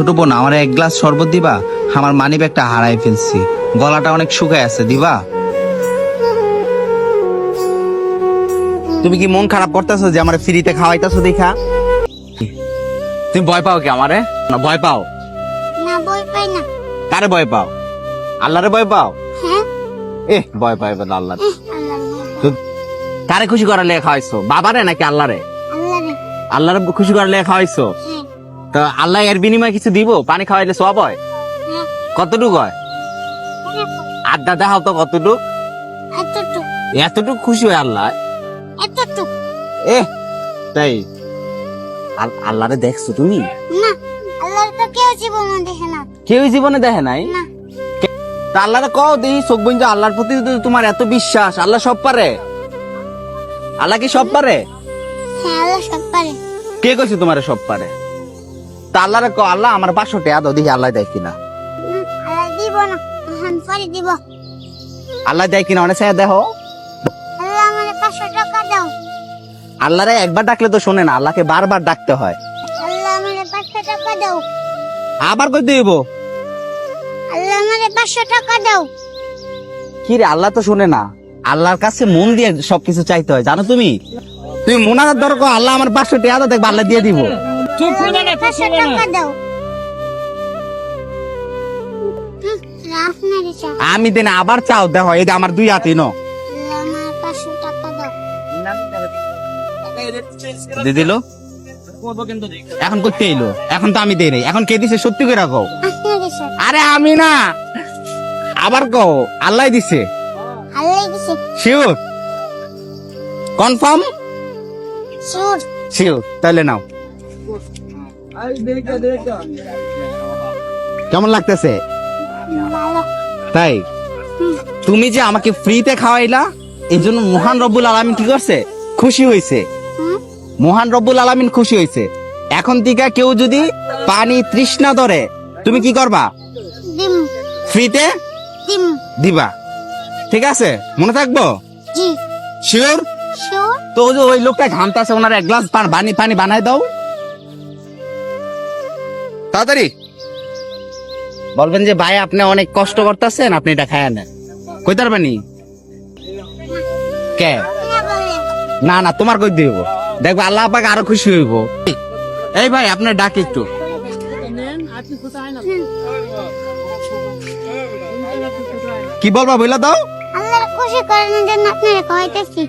ছোট বোন আমার এক গ্লাস শরবত দিবা? আমার মানি ব্যাগটা হারাই ফেলছি। গলাটা অনেক শুকায় আছে দিবা? তুমি কি মন খারাপ করতেছো যে আমার ফ্রিতে খাওয়াইতেছো দেখা? তুমি ভয় পাও কি আমারে? না ভয় পাও? না বই পাই না। কারে ভয় পাও? আল্লাহরে ভয় পাও? হ্যাঁ। এ ভয় পাই বলে আল্লাহ। কারে খুশি করার লেখা খাওয়াইছো? বাবারে নাকি আল্লাহরে? আল্লাহ রে আল্লাহরে খুশি করার লেগে খাওয়াইছো? হ্যাঁ। তো আল্লাহ এর বিনিময়ে কিছু দিব? পানি খাওয়াইলে সব হয়? কতটুক হয়? আড্ডা দেখাও তো কতটুক? এতটুক খুশি হয় আল্লাহ? এ তাই। আল্লাহরে দেখছ তুমি? না আল্লাহর তো কেউ জীবনে দেখে না কেউ জীবনে দেখে নাই? না। তা আল্লাহরে কও দেখি চোখ বন্ধু আল্লাহর প্রতি তোমার এত বিশ্বাস আল্লাহ সব পারে? আল্লাহ কি সব পারে? হ্যাঁ আল্লাহ সব পারে। কে কইছে তোমার সব পারে? তা আল্লাহরে কও আল্লাহ আমার পাঁচশো টাকা দাও দেখি আল্লাহ দেয় কিনা? আল্লাহ দিব না। পরে দিব। আল্লাহ দেয় কিনা অনেক চাই দেখো আল্লাহ আমার পাঁচশো টাকা দাও। আল্লাহরে একবার ডাকলে তো শোনে না আল্লাহকে বারবার ডাকতে হয়। আল্লাহ আমার পাঁচশো টাকা দাও। আবার কই দিব? আল্লাহ আমার পাঁচশো টাকা দাও। কি রে আল্লাহ তো শোনে না। আল্লাহর কাছে মন দিয়ে সবকিছু চাইতে হয় জানো তুমি? তুমি মোনাজাত ধরো কও, আল্লাহ আমার পাঁচশো টাকা দেখবে আল্লাহ দিয়ে দিব। দাও হুম, রাফ আমি দিন আবার চাও দেখো এই যে আমার দুই হাতি ন। দিয়ে দিল? এখন করতে এলো। এখন তো আমি দেই নাই। এখন কে দিছে সত্যি করে রাখো আরে আমি না। আবার কও আল্লাহ দিছে। শিওর কনফার্ম শিওর তাহলে নাও। কেমন লাগতেছে? তাই? তুমি যে আমাকে ফ্রিতে খাওয়াইলা এই জন্য মহান রব্বুল আলমিন কি করছে? খুশি হয়েছে মহান রব্বুল আলমিন খুশি হয়েছে এখন থেকে কেউ যদি পানি তৃষ্ণা ধরে তুমি কি করবা? ফ্রিতে দিবা। ঠিক আছে? মনে থাকব? শিওর তো ওই লোকটা ঘামতাছে ওনার এক গ্লাস পানি পানি বানাই দাও। তাড়াতাড়ি। বলবেন যে ভাই আপনি অনেক কষ্ট করতেছেন আপনি এটা খায় নেন। কই তারবানি কে? না না না তোমার কই দিব? দেখব আল্লাহ পাক আরও খুশি হইব। এই ভাই আপনার ডাক একটু। কি বলবা বইলা দাও। আল্লাহর খুশি করানোর জন্য আপনারা কইতেছি।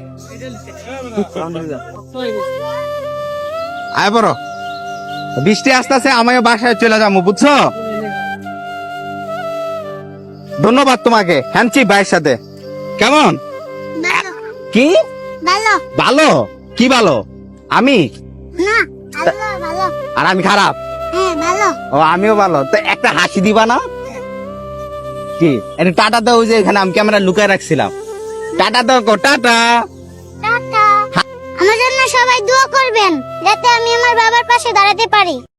আয় বড়। বৃষ্টি আসতেছে আমিও বাসায় চলে যাব বুঝছ? ধন্যবাদ তোমাকে হ্যান্ডছি ভাইয়ের সাথে। কেমন? কি? ভালো। ভালো? কি ভালো? আমি? আর আমি খারাপ? হ্যাঁ ও আমিও ভালো। তো একটা হাসি দিবা না? কি? এটা টাটা দাও ওই যে এখানে আমি ক্যামেরা লুকায় রাখছিলাম। টাটা দাও টাটা। আমার জন্য সবাই দোয়া করবেন যাতে আমি আমার বাবার পাশে দাঁড়াতে পারি।